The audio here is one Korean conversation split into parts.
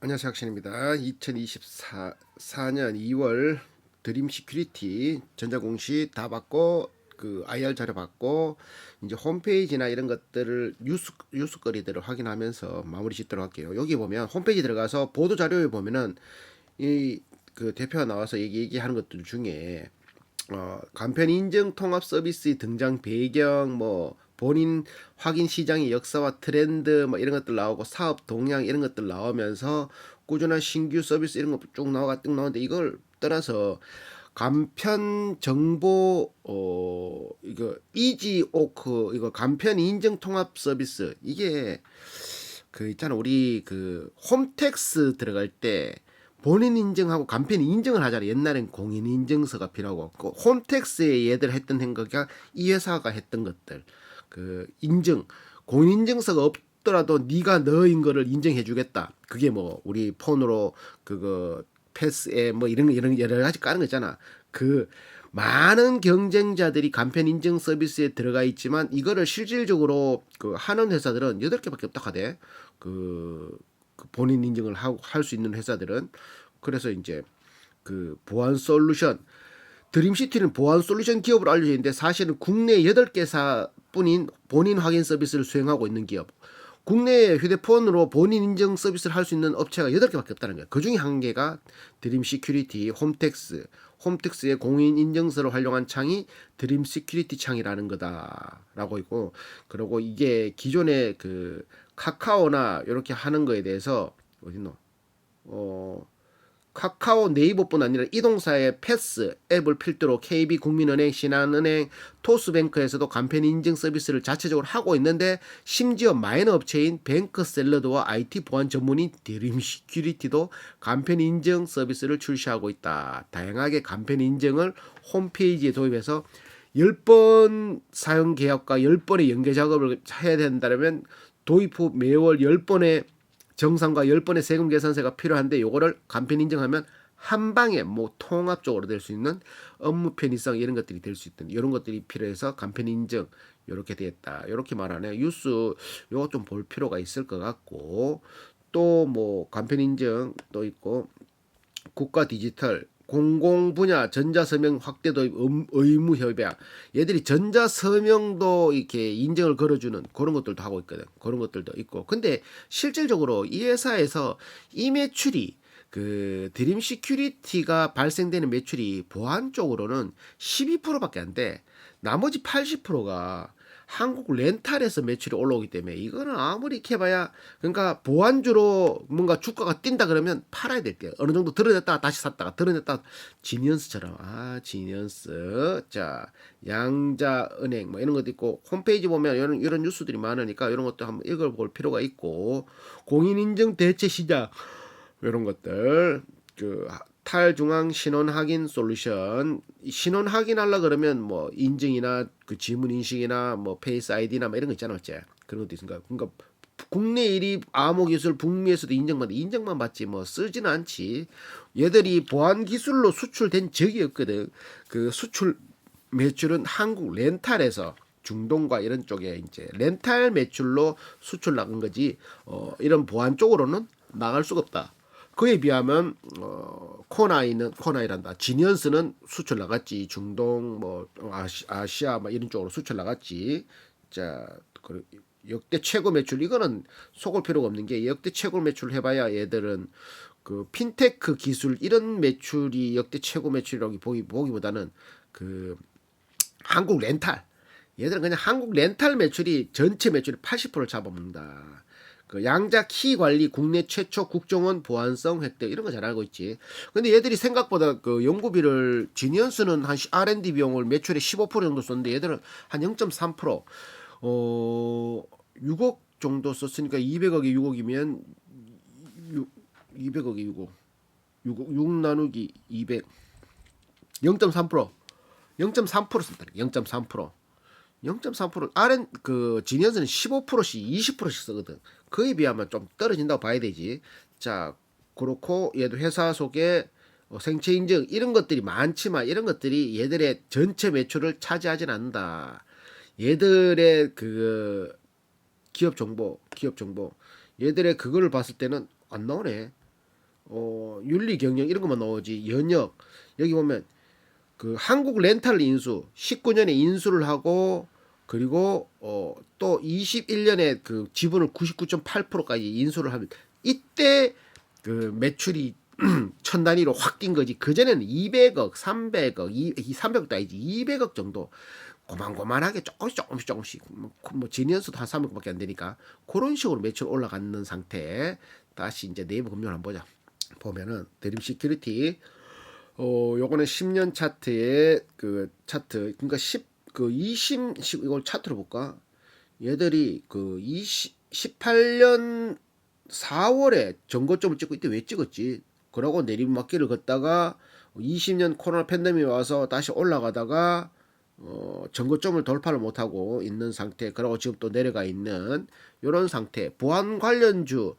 안녕하세요 학신입니다. 2024 4년 2월 드림 시큐리티 전자공시 다 받고 그 IR 자료 받고 이제 홈페이지나 이런 것들을 뉴스 뉴스거리들을 확인하면서 마무리 짓도록 할게요. 여기 보면 홈페이지 들어가서 보도 자료에 보면은 이 그 대표가 나와서 얘기 얘기하는 것들 중에 어, 간편 인증 통합 서비스 등장 배경 뭐 본인 확인 시장의 역사와 트렌드 뭐 이런 것들 나오고 사업 동향 이런 것들 나오면서 꾸준한 신규 서비스 이런 거 쭉 나와가 쭉 나오는데 이걸 떠나서 간편 정보 어 이거 이지 오크 이거 간편 인증 통합 서비스. 이게 그 있잖아. 우리 그 홈택스 들어갈 때 본인 인증하고 간편 인증을 하잖아. 옛날엔 공인 인증서가 필요하고. 그 홈택스에 얘들 했던 행거가 이 회사가 했던 것들 그 인증 공인 인증서가 없더라도 네가 너인 거를 인정해 주겠다. 그게 뭐 우리 폰으로 그거 패스에 뭐 이런 거 이런 여러 가지 까는 거 있잖아. 그 많은 경쟁자들이 간편 인증 서비스에 들어가 있지만 이거를 실질적으로 그 하는 회사들은 여덟 개밖에 없다 하대. 그, 그 본인 인증을 하고 할수 있는 회사들은 그래서 이제 그 보안 솔루션 드림시티는 보안 솔루션 기업으로 알려져 있는데 사실은 국내 8개사 뿐인 본인 확인 서비스를 수행하고 있는 기업. 국내 휴대폰으로 본인 인증 서비스를 할 수 있는 업체가 8개밖에 없다는 거예요. 그 중에 한 개가 드림 시큐리티, 홈택스. 홈택스의 공인 인증서를 활용한 창이 드림 시큐리티 창이라는 거다라고 있고 그리고 이게 기존의 그 카카오나 이렇게 하는 거에 대해서 어딨노? 어 카카오 네이버뿐 아니라 이동사의 패스 앱을 필두로 KB 국민은행, 신한은행, 토스뱅크에서도 간편 인증 서비스를 자체적으로 하고 있는데 심지어 마이너 업체인 뱅크샐러드와 IT 보안 전문인 드림 시큐리티도 간편 인증 서비스를 출시하고 있다. 다양하게 간편 인증을 홈페이지에 도입해서 10번 사용 계약과 10번의 연계 작업을 해야 된다면 도입 후 매월 10번의 정상과 10번의 세금 계산세가 필요한데 요거를 간편 인증하면 한 방에 뭐 통합적으로 될 수 있는 업무 편의성 이런 것들이 될 수 있던 이런 것들이 필요해서 간편 인증 이렇게 됐다. 이렇게 말하네 뉴스 요거 좀 볼 필요가 있을 것 같고 또 뭐 간편 인증 또 있고 국가 디지털 공공 분야 전자 서명 확대 도입 음- 의무 협약. 얘들이 전자 서명도 이렇게 인증을 걸어주는 그런 것들도 하고 있거든. 그런 것들도 있고. 근데 실질적으로 이 회사에서 이 매출이 그 드림 시큐리티가 발생되는 매출이 보안 쪽으로는 12%밖에 안 돼. 나머지 80%가 한국 렌탈에서 매출이 올라오기 때문에 이거는 아무리 캐봐야 그러니까 보안주로 뭔가 주가가 뛴다 그러면 팔아야 될 때 어느 정도 드러냈다가 다시 샀다가 드러냈다가 지니언스처럼. 아 지니언스. 자 양자은행 뭐 이런 것도 있고 홈페이지 보면 이런 이런 뉴스들이 많으니까 이런 것도 한번 읽어볼 필요가 있고 공인인증 대체 시장 이런 것들. 그 탈중앙 신원 확인 솔루션. 이 신원 확인하려 그러면 뭐 인증이나 그 지문 인식이나 뭐 페이스 아이디나 뭐 이런 거 있잖아 어째? 그런 것도 있으니까. 그러니까 국내 1위 암호 기술 북미에서도 인정받는 인정만 받지 뭐 쓰지는 않지. 얘들이 보안 기술로 수출된 적이 없거든. 그 수출 매출은 한국 렌탈에서 중동과 이런 쪽에 이제 렌탈 매출로 수출 나간 거지. 어 이런 보안 쪽으로는 나갈 수가 없다. 그에 비하면 어 코나이는 코나이란다. 지니언스는 수출 나갔지. 중동 뭐 아시, 아시아 뭐 이런 쪽으로 수출 나갔지. 자, 그 역대 최고 매출 이거는 속을 필요가 없는 게 역대 최고 매출 해봐야 얘들은 그 핀테크 기술 이런 매출이 역대 최고 매출이라고 보기 보기보다는 그 한국 렌탈 얘들은 그냥 한국 렌탈 매출이 전체 매출의 80%를 잡아먹는다. 그 양자 키 관리 국내 최초 국정원 보안성 획득 이런 거 잘 알고 있지. 근데 얘들이 생각보다 그 연구비를 지니언스는 한 R&D 비용을 매출의 15% 정도 썼는데 얘들은 한 0.3%. 어 6억 정도 썼으니까 200억이 6억이면 6, 200억이 6억. 6억 6 나누기 200 0.3% 0.3% 썼다. 0.3% 0.3% RN 그 지니언스는 15%씩 20%씩 쓰거든. 그에 비하면 좀 떨어진다고 봐야 되지. 자 그렇고 얘도 회사 속에 어, 생체 인증 이런 것들이 많지만 이런 것들이 얘들의 전체 매출을 차지하진 않는다. 얘들의 그 기업 정보, 기업 정보 얘들의 그거를 봤을 때는 안 나오네. 어, 윤리 경영 이런 것만 나오지 연역 여기 보면 그 한국 렌탈 인수 19년에 인수를 하고 그리고 어, 또 21년에 그 지분을 99.8%까지 인수를 하면 이때 그 매출이 천 단위로 확 뛴 거지. 그 전에는 200억, 300억, 이, 이 300억도 아니지 200억 정도 고만고만하게 조금씩 조금씩 조금씩 뭐, 뭐 지니언스도 한 300억밖에 안 되니까 그런 식으로 매출 올라가는 상태. 다시 이제 네이버 금융 한번 보자. 보면은 드림 시큐리티 어 요거는 10년 차트의 그 차트 그러니까 10 그 20, 10 이걸 차트로 볼까? 얘들이 그 20, 18년 4월에 전고점을 찍고 이때 왜 찍었지? 그러고 내리막길을 걷다가 20년 코로나 팬데믹이 와서 다시 올라가다가 어, 전고점을 돌파를 못하고 있는 상태. 그러고 지금 또 내려가 있는 이런 상태. 보안 관련주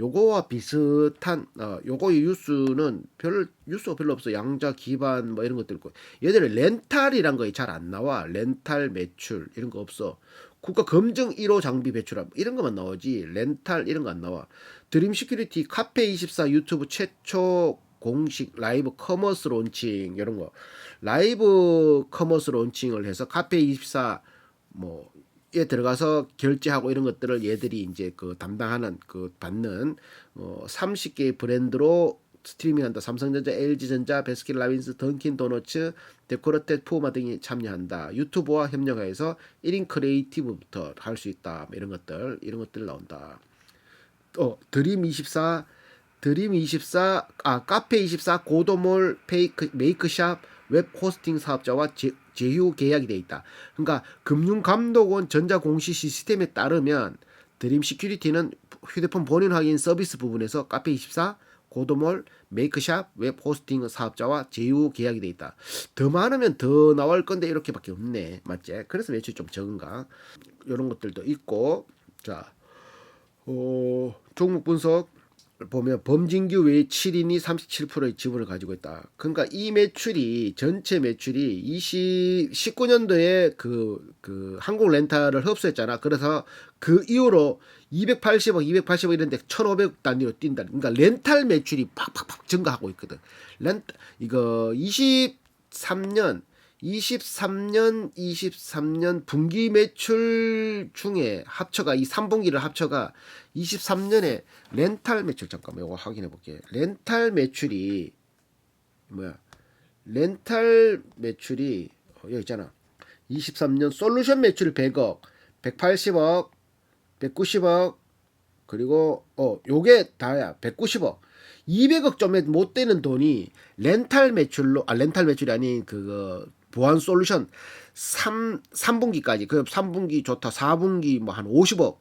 요거와 비슷한 어, 요거의 뉴스는 별 뉴스가 별로 없어. 양자 기반 뭐 이런 것들 있고 얘들은 렌탈이란 거에 잘 안 나와. 렌탈 매출 이런 거 없어. 국가 검증 1호 장비 배출함 이런 것만 나오지 렌탈 이런 거 안 나와. 드림 시큐리티 카페 24 유튜브 최초 공식 라이브 커머스 론칭 이런 거 라이브 커머스 론칭을 해서 카페 24 뭐에 들어가서 결제하고 이런 것들을 얘들이 이제 그 담당하는 그 받는 어 30개의 브랜드로 스트리밍한다. 삼성전자, LG전자, 베스킨라빈스, 던킨 도너츠, 데코르테 푸마 등이 참여한다. 유튜브와 협력해서 1인 크리에이티브부터 할 수 있다. 뭐 이런 것들 이런 것들 나온다. 어 드림 24 드림 24 아 카페 24 고도몰 페이크 메이크샵 웹 호스팅 사업자와 제, 제휴 계약이 돼 있다. 그러니까 금융감독원 전자공시 시스템에 따르면 드림 시큐리티는 휴대폰 본인 확인 서비스 부분에서 카페 24 고도몰 메이크샵 웹 호스팅 사업자와 제휴 계약이 돼 있다. 더 많으면 더 나올 건데 이렇게밖에 없네. 맞지? 그래서 매출이 좀 적은가? 이런 것들도 있고 자 어, 종목 분석 보면 범진규 외 7인이 37%의 지분을 가지고 있다. 그러니까 이 매출이 전체 매출이 20 19년도에 그, 그 한국 렌탈을 흡수했잖아. 그래서 그 이후로 280억, 280억 이런 데 1,500 단위로 뛴다. 그러니까 렌탈 매출이 팍팍팍 증가하고 있거든. 렌 이거 23년 23년 23년 분기 매출 중에 합쳐가 이 3분기를 합쳐가 23년에 렌탈 매출 잠깐만 이거 확인해 볼게. 렌탈 매출이 뭐야? 렌탈 매출이 어, 여기 있잖아. 23년 솔루션 매출 100억, 180억, 190억 그리고 어 요게 다야 190억. 200억 좀에 못 되는 돈이 렌탈 매출로 아 렌탈 매출이 아닌 그거 보안 솔루션 3 3분기까지 그 3분기 좋다. 4분기 뭐 한 50억.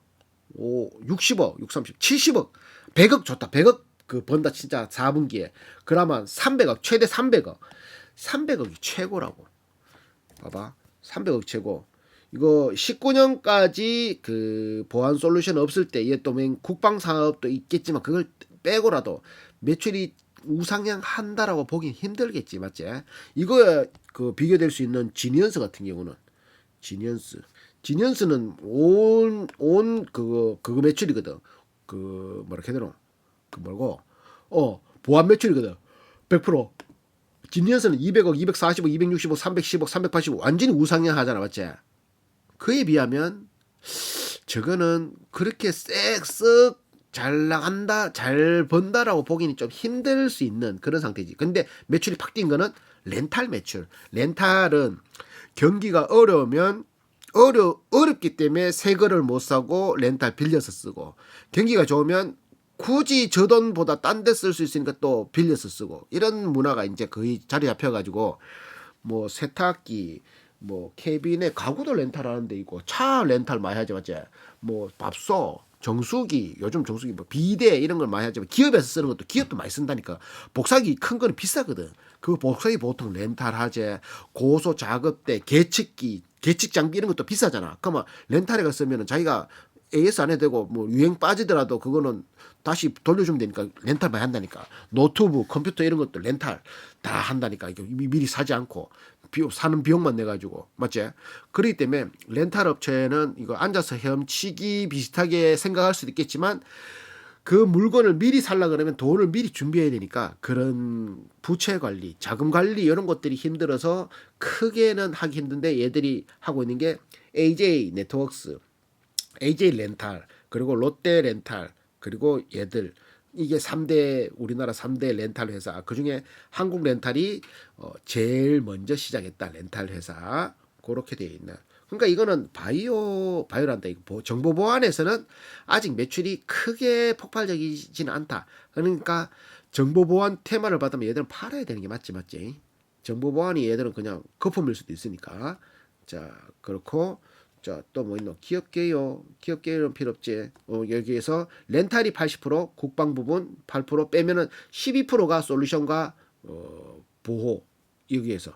오 60억, 6, 30, 70억. 100억 좋다. 100억 그 번다 진짜 4분기에. 그러면 300억 최대 300억. 300억이 최고라고. 봐봐. 300억 최고. 이거 19년까지 그 보안 솔루션 없을 때얘또 국방 사업도 있겠지만 그걸 빼고라도 매출이 우상향 한다라고 보긴 힘들겠지 맞지? 이거 그 비교될 수 있는 지니언스 같은 경우는 지니언스. 지니언스는 온 온 그거 그거 매출이거든. 그 뭐라 해야 되노 그 뭐고? 어 보안 매출이거든. 100% 지니언스는 200억 240억 260억 310억 380억 완전히 우상향 하잖아 맞지? 그에 비하면 저거는 그렇게 쓱쓱 잘 나간다, 잘 번다라고 보기는 좀 힘들 수 있는 그런 상태지. 근데 매출이 팍 뛴 거는 렌탈 매출. 렌탈은 경기가 어려우면 어려 어렵기 때문에 새 거를 못 사고 렌탈 빌려서 쓰고 경기가 좋으면 굳이 저 돈보다 딴 데 쓸 수 있으니까 또 빌려서 쓰고 이런 문화가 이제 거의 자리 잡혀 가지고 뭐 세탁기 뭐 캐비넷 가구도 렌탈하는 데 있고 차 렌탈 많이 하지 맞지? 뭐 밥솥 정수기 요즘 정수기 뭐 비대 이런 걸 많이 하지만 기업에서 쓰는 것도 기업도 많이 쓴다니까. 복사기 큰 거는 비싸거든. 그 복사기 보통 렌탈 하재 고소 작업대 계측기 계측 장비 이런 것도 비싸잖아. 그러면 렌탈에 쓰면은 자기가 AS 안 해도 되고 뭐 유행 빠지더라도 그거는 다시 돌려주면 되니까 렌탈 많이 한다니까. 노트북 컴퓨터 이런 것도 렌탈 다 한다니까. 이거 미리 사지 않고 비용 사는 비용만 내 가지고 맞지? 그렇기 때문에 렌탈 업체는 이거 앉아서 헤엄치기 비슷하게 생각할 수도 있겠지만 그 물건을 미리 살라 그러면 돈을 미리 준비해야 되니까 그런 부채 관리, 자금 관리 이런 것들이 힘들어서 크게는 하기 힘든데 얘들이 하고 있는 게 AJ 네트워크스, AJ 렌탈, 그리고 롯데 렌탈, 그리고 얘들 이게 3대 우리나라 3대 렌탈 회사. 그중에 한국 렌탈이 어 제일 먼저 시작했다 렌탈 회사. 그렇게 되어 있는 그러니까 이거는 바이오 바이오란다. 이거 보- 정보 보안에서는 아직 매출이 크게 폭발적이지는 않다. 그러니까 정보 보안 테마를 받으면 얘들은 팔아야 되는 게 맞지 맞지? 정보 보안이 얘들은 그냥 거품일 수도 있으니까. 자 그렇고 자 또 뭐 있노? 기업계요 기업계는 필요 없지 어, 여기에서 렌탈이 80% 국방 부분 8% 빼면은 12%가 솔루션과 어, 보호 여기에서.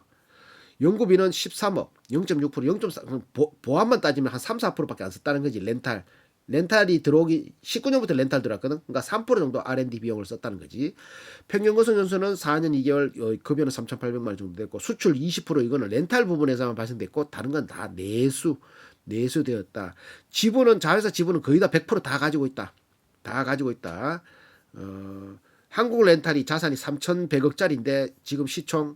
연구비는 13억 0.6% 0.4 보, 보안만 따지면 한 3, 4%밖에 안 썼다는 거지 렌탈. 렌탈이 들어오기 19년부터 렌탈 들어왔거든? 그러니까 3% 정도 R&D 비용을 썼다는 거지. 평균 거성 연수는 4년 2개월 어, 급여는 3,800만 원 정도 됐고 수출 20% 이거는 렌탈 부분에서만 발생됐고 다른 건 다 내수 내수되었다. 지분은 자회사 지분은 거의 다 100%다 가지고 있다. 다 가지고 있다. 어, 한국 렌탈이 자산이 3,100억짜리인데 지금 시총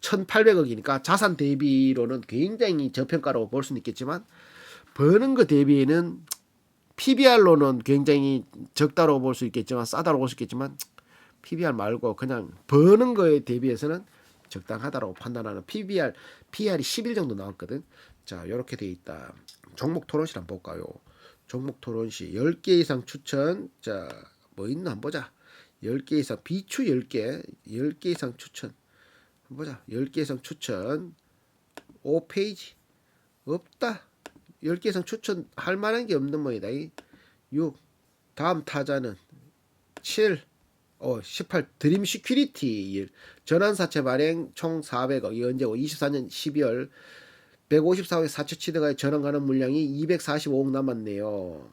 1,800억이니까 자산 대비로는 굉장히 저평가라고 볼 수는 있겠지만 버는 거 대비에는 PBR로는 굉장히 적다라고 볼 수 있겠지만 싸다라고 볼 수 있겠지만 PBR 말고 그냥 버는 거에 대비해서는 적당하다라고 판단하는 PBR, PR이 11 정도 나왔거든. 자, 이렇게 돼 있다. 종목 토론실 한번 볼까요? 종목 토론실 10개 이상 추천. 자, 뭐 있나 한번 보자. 10개 이상 비추 10개, 10개 이상 추천. 한번 보자. 10개 이상 추천. 5페이지. 없다. 10개 이상 추천 할 만한 게 없는 모이다. 6. 다음 타자는 7. 어, 18 드림 시큐리티 일. 전환사채 발행 총 400억. 이 언제고 24년 12월 154억 사채 취득하여 전환 가능 물량이 245억 남았네요.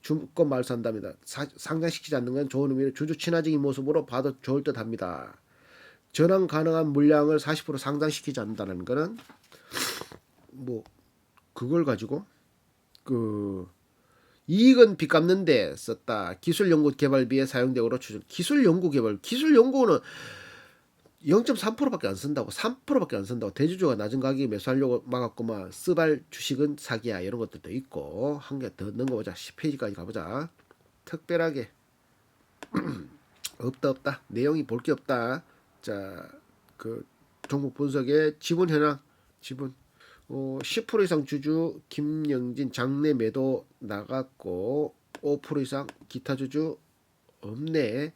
주권 말소한답니다. 사- 상장시키지 않는 건 좋은 의미로 주주 친화적인 모습으로 봐도 좋을 듯 합니다. 전환 가능한 물량을 40% 상장시키지 않는다는 거는 뭐 그걸 가지고 그 이익은 빚 갚는데 썼다. 기술 연구 개발비에 사용되고로 추정. 기술 연구 개발. 기술 연구는 0.3%밖에 안 쓴다고 3%밖에 안 쓴다고 대주주가 낮은 가격에 매수하려고 막았구만. 스발 주식은 사기야. 이런 것들도 있고. 한 개더 넣은 거 보자. 10페이지까지 가보자. 특별하게. 없다 없다. 내용이 볼 게 없다. 자그 종목 분석에 지분 현황. 지분. 어, 10% 이상 주주 김영진 장내 매도 나갔고 5% 이상 기타 주주 없네.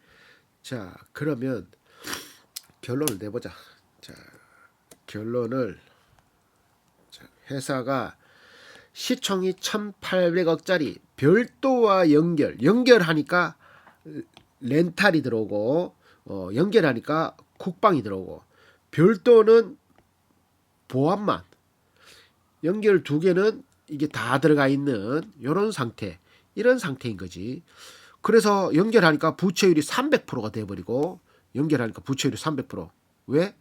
자 그러면 결론을 내보자. 자, 결론을 자, 회사가 시총이 1,800억짜리 별도와 연결, 연결하니까 렌탈이 들어오고 어, 연결하니까 국방이 들어오고 별도는 보안만 연결 두 개는 이게 다 들어가 있는 이런 상태 이런 상태인 거지. 그래서 연결하니까 부채율이 300%가 돼버리고 연결하니까 부채율이 300%. 왜?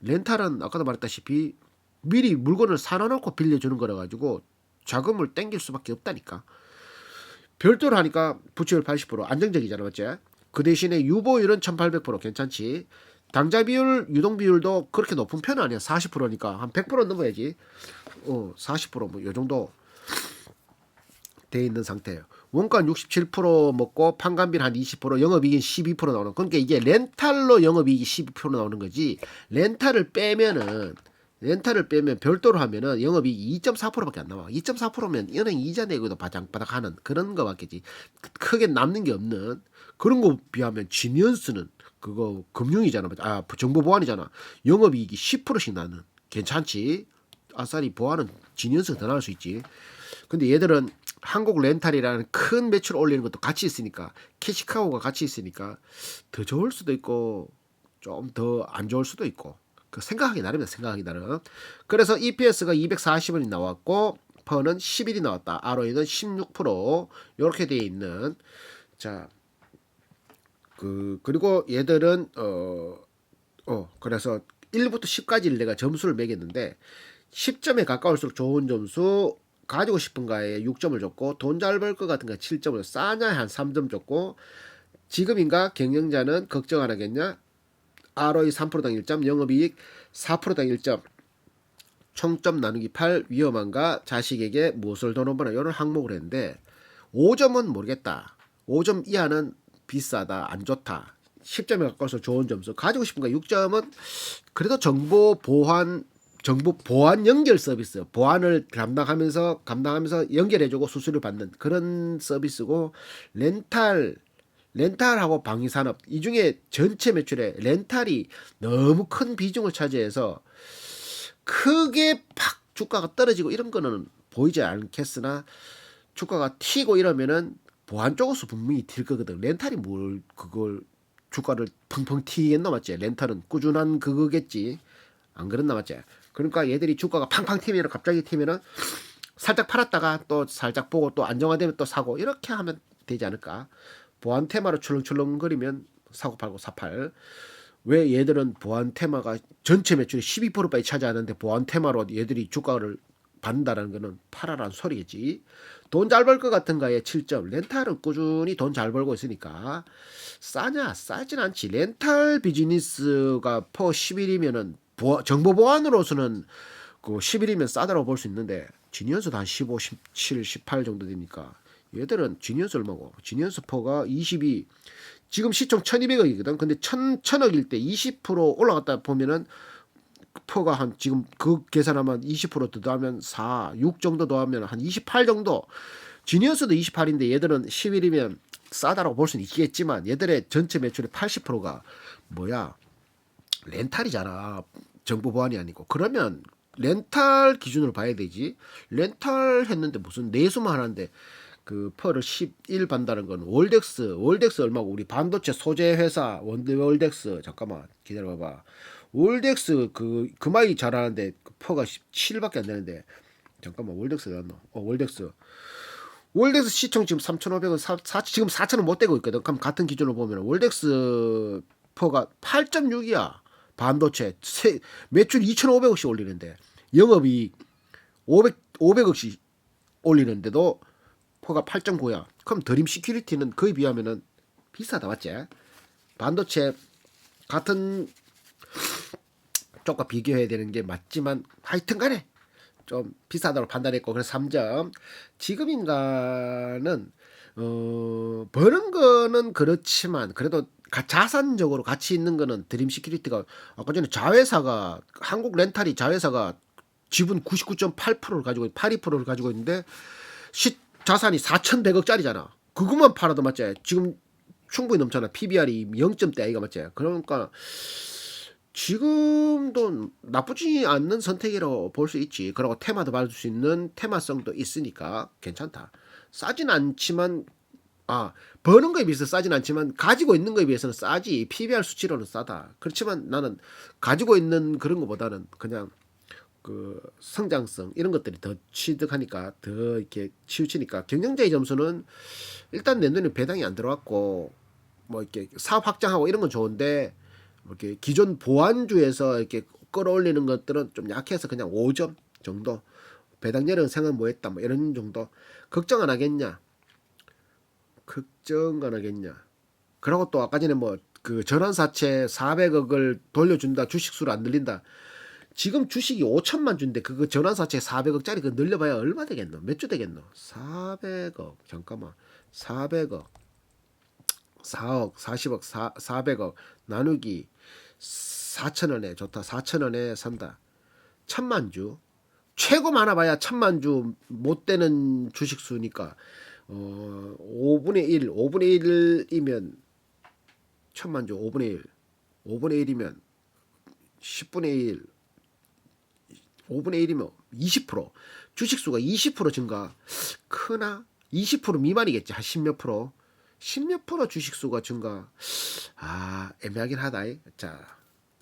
렌탈은 아까도 말했다시피 미리 물건을 사놔놓고 빌려주는 거라 가지고 자금을 땡길 수밖에 없다니까. 별도로 하니까 부채율 80% 안정적이잖아, 맞지? 그 대신에 유보율은 1800% 괜찮지. 당좌 비율, 유동 비율도 그렇게 높은 편은 아니야. 40%니까 한 100% 넘어야지. 어, 40%뭐요 정도 돼 있는 상태예요. 원가 67% 먹고 판관비는 한 20% 영업이익은 12% 나오는. 그러니까 이게 렌탈로 영업이익이 12% 나오는 거지. 렌탈을 빼면은 렌탈을 빼면 별도로 하면은 영업이익이 2.4%밖에 안 나와. 2.4%면 은행 이자 내고도 바닥바닥 하는 그런 거밖에지. 크게 남는 게 없는. 그런 거 비하면 지니언스는 그거 금융이잖아. 아 정보 보안이잖아. 영업이익이 10%씩 나는. 괜찮지? 아싸리 보안은 지니언스가 더 나올 수 있지. 근데 얘들은 한국 렌탈이라는 큰 매출 올리는 것도 같이 있으니까 캐시카우가 같이 있으니까 더 좋을 수도 있고 좀 더 안 좋을 수도 있고 그 생각하기 나름이다 생각하기 나름. 그래서 EPS가 240원이 나왔고 퍼는 11이 나왔다. ROE는 16% 이렇게 돼 있는 자 그 그리고 얘들은 어 어, 그래서 1부터 10까지를 내가 점수를 매겼는데 10점에 가까울수록 좋은 점수, 가지고 싶은 가에 6점을 줬고 돈 잘 벌 것 같은가 7점을 싸냐 한 3점 줬고 지금인가 경영자는 걱정 안 하겠냐? ROE 3%당 1점 영업이익 4%당 1점. 총점 나누기 8 위험한가? 자식에게 무엇을 더 넘보나 이런 항목을 했는데 5점은 모르겠다. 5점 이하는 비싸다 안 좋다. 10점에 가까워서 좋은 점수. 가지고 싶은가 6점은 그래도 정보 보안 정보 보안 연결 서비스 보안을 담당하면서 감당하면서 연결해주고 수수료 받는 그런 서비스고 렌탈 렌탈하고 방위 산업 이 중에 전체 매출에 렌탈이 너무 큰 비중을 차지해서 크게 팍 주가가 떨어지고 이런 거는 보이지 않겠으나 주가가 튀고 이러면은 보안 쪽으로서 분명히 튈 거거든. 렌탈이 뭘 그걸 주가를 펑펑 튀겠나 맞지? 렌탈은 꾸준한 그거겠지. 안 그랬나 맞지 그러니까 얘들이 주가가 팡팡 튀면 갑자기 튀면은 살짝 팔았다가 또 살짝 보고 또 안정화되면 또 사고 이렇게 하면 되지 않을까 보안 테마로 출렁출렁거리면 사고 팔고 사팔 왜 얘들은 보안 테마가 전체 매출의 12%까지 차지하는데 보안 테마로 얘들이 주가를 받는다라는 거는 팔아라는 소리겠지. 돈 잘 벌 것 같은가에 7점. 렌탈은 꾸준히 돈 잘 벌고 있으니까 싸냐? 싸진 않지. 렌탈 비즈니스가 퍼 10일이면은 정보 보안으로서는 그 10일이면 싸다라고 볼 수 있는데 지니언스도 한 15, 17, 18 정도 되니까 얘들은 지니언스 얼마고? 지니언스 퍼가 22 지금 시총 1200억이거든. 근데 1000, 1000억일 때 20% 올라갔다 보면은 퍼가 한 지금 그 계산하면 20% 더하면 4, 6 정도 더하면 한 28 정도. 지니어스도 28인데 얘들은 10일이면 싸다라고 볼 수는 있겠지만 얘들의 전체 매출의 80%가 뭐야? 렌탈이잖아. 정보 보안이 아니고. 그러면 렌탈 기준으로 봐야 되지. 렌탈 했는데 무슨 내수만 하는데 그 펄을 11 반다는 건 월덱스 월덱스 얼마고 우리 반도체 소재 회사 원드 월덱스. 잠깐만 기다려 봐봐. 월덱스 그 그마이 잘하는데 그 퍼가 17밖에 안 되는데. 잠깐만 월덱스 나왔노 어? 월덱스. 월덱스 시총 지금 3,500원 사, 사, 지금 4,000원 못 되고 있거든. 그럼 같은 기준으로 보면 월덱스 퍼가 8.6이야 반도체 세, 매출 2,500억씩 올리는데 영업이 500 500억씩 올리는데도 퍼가 8.9야. 그럼 드림 시큐리티는 그에 비하면은 비싸다 맞지? 반도체 같은 쪽과 비교해야 되는 게 맞지만 하여튼 간에 좀 비싸다고 판단했고 그래서 3점 지금인가는 어 버는 거는 그렇지만 그래도 가, 자산적으로 가치 있는 거는 드림 시큐리티가 아까 전에 자회사가 한국 렌탈이 자회사가 지분 99.8%를 가지고 82%를 가지고 있는데 시, 자산이 4,100억짜리잖아. 그것만 팔아도 맞지? 지금 충분히 넘잖아. PBR이 0점대 아이가 맞지? 그러니까 지금도 나쁘지 않는 선택이라고 볼 수 있지. 그리고 테마도 받을 수 있는 테마성도 있으니까 괜찮다. 싸진 않지만 아 버는 거에 비해서 싸진 않지만 가지고 있는 거에 비해서는 싸지. PBR 수치로는 싸다. 그렇지만 나는 가지고 있는 그런 것보다는 그냥 그 성장성 이런 것들이 더 취득하니까 더 이렇게 치우치니까 경영자의 점수는 일단 내 눈에 배당이 안 들어왔고 뭐 이렇게 사업 확장하고 이런 건 좋은데 뭐 이렇게 기존 보안주에서 이렇게 끌어올리는 것들은 좀 약해서 그냥 5점 정도 배당률은 생각 뭐했다 뭐 이런 정도 걱정 안 하겠냐 걱정 안 하겠냐. 그리고 또 아까 전에 뭐 그 전환사채 400억을 돌려준다 주식수를 안 늘린다. 지금 주식이 5천만 주인데 그거 전환사채 400억짜리 그 늘려봐야 얼마 되겠노? 몇 주 되겠노? 400억. 잠깐만. 400억. 4억 40억 4, 400억. 나누기 4천원에 좋다. 4천원에 산다. 천만 주. 최고 많아봐야 천만 주 못 되는 주식수니까 어 5분의 1 5분의 1이면 천만 주 5분의 1 5분의 1이면 10분의 1 5분의 1이면 20% 주식수가 20% 증가. 크나? 20% 미만이겠지. 한 10몇 프로. 10몇 프로 주식수가 증가. 아 애매하긴 하다. 자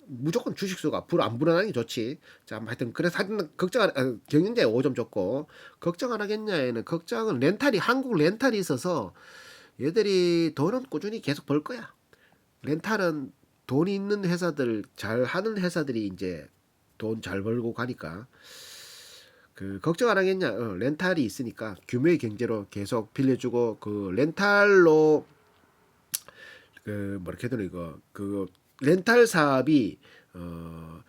무조건 주식수가 불안 불어나는 게 좋지 자 하여튼 그래서 하여튼 걱정 안 아, 경영자에 5점 줬고 걱정 안 하겠냐에는 걱정은 렌탈이 한국 렌탈이 있어서 얘들이 돈은 꾸준히 계속 벌 거야 렌탈은 돈이 있는 회사들 잘 하는 회사들이 이제 돈 잘 벌고 가니까 그 걱정 안 하겠냐? 어, 렌탈이 있으니까 규모의 경제로 계속 빌려주고 그 렌탈로 그 뭐라 해야 되나 이거 그 렌탈 사업이 어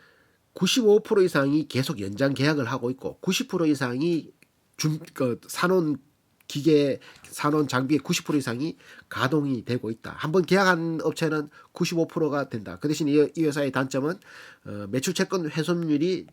95% 이상이 계속 연장 계약을 하고 있고 90% 이상이 준, 그 사놓은 기계, 사놓은 장비의 90% 이상이 가동이 되고 있다. 한번 계약한 업체는 95%가 된다. 그 대신 이, 이 회사의 단점은 어, 매출 채권 훼손율이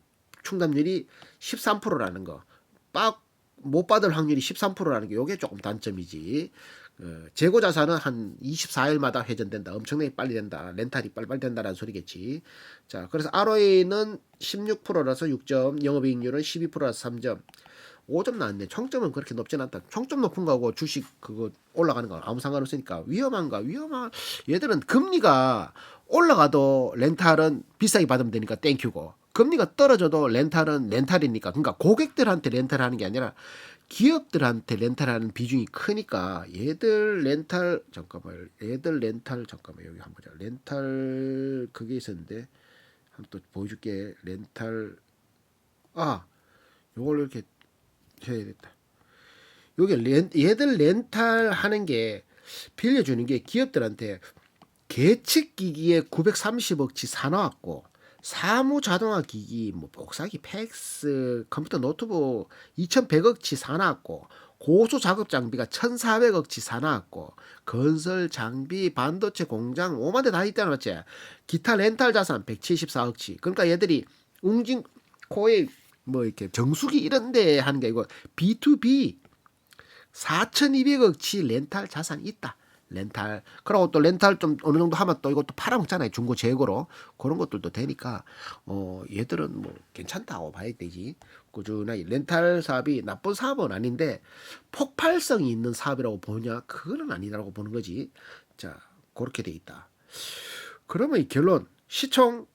충당률이 13%라는 거. 빡 못 받을 확률이 13%라는 게 요게 조금 단점이지. 어, 재고 자산은 한 24일마다 회전된다. 엄청나게 빨리 된다. 렌탈이 빨리빨리 된다라는 소리겠지. 자, 그래서 ROA는 16%라서 6점, 영업이익률은 12%라서 3점. 5점 나왔네. 총점은 그렇게 높진 않다. 총점 높은 거하고 주식 그거 올라가는 거 아무 상관없으니까 위험한가? 위험한 얘들은 금리가 올라가도 렌탈은 비싸게 받으면 되니까 땡큐고 금리가 떨어져도 렌탈은 렌탈이니까 그러니까 고객들한테 렌탈하는 게 아니라 기업들한테 렌탈하는 비중이 크니까 얘들 렌탈 잠깐만 얘들 렌탈 잠깐만 여기 한번 보자 렌탈 그게 있었는데 한번 또 보여줄게 렌탈 아 요걸 이렇게 해야겠다. 요게 렌, 얘들 렌탈 하는 게 빌려주는 게 기업들한테 계측 기기에 930억치 사놔왔고 사무 자동화 기기, 뭐 복사기, 팩스, 컴퓨터 노트북 2,100억치 사놨고 고수 작업 장비가 1,400억치 사놨고 건설 장비, 반도체 공장 5만 대 다 있다는 맞지? 기타 렌탈 자산 174억치. 그러니까 얘들이 웅진 코에 뭐 이렇게 정수기 이런 데 하는 게 아니고 B2B 4,200억치 렌탈 자산이 있다. 렌탈. 그리고 또 렌탈 좀 어느 정도 하면 또 이것도 팔아먹잖아요. 중고 재고로. 그런 것들도 되니까, 어, 얘들은 뭐 괜찮다고 봐야 되지. 꾸준하게. 렌탈 사업이 나쁜 사업은 아닌데, 폭발성이 있는 사업이라고 보냐? 그거는 아니라고 보는 거지. 자, 그렇게 돼 있다. 그러면 이 결론. 시총,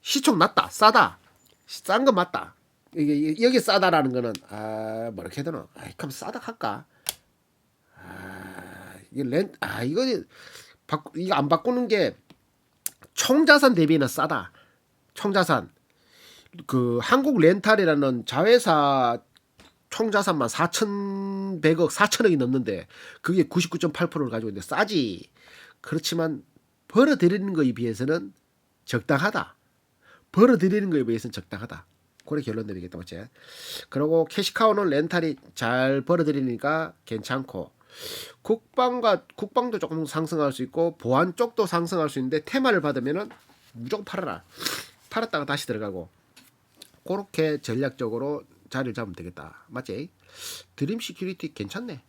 시총 낮다. 싸다. 싼 건 맞다. 이게 여기 싸다라는 거는 아 뭐라 해야 되나? 아이 그럼 싸다 할까? 아 이게 렌 아 이거 바 이거 안 바꾸는 게 총자산 대비는 싸다. 총자산 그 한국 렌탈이라는 자회사 총자산만 4,100억, 4천억이 넘는데 그게 99.8%를 가지고 있는데 싸지. 그렇지만 벌어들이는 거에 비해서는 적당하다. 벌어들이는 거에 비해서는 적당하다. 그래 결론 내리겠다 맞지? 그리고 캐시카우는 렌탈이 잘 벌어들이니까 괜찮고 국방과 국방도 조금 상승할 수 있고 보안 쪽도 상승할 수 있는데 테마를 받으면은 무조건 팔아라. 팔았다가 다시 들어가고 그렇게 전략적으로 자리를 잡으면 되겠다. 맞지? 드림 시큐리티 괜찮네.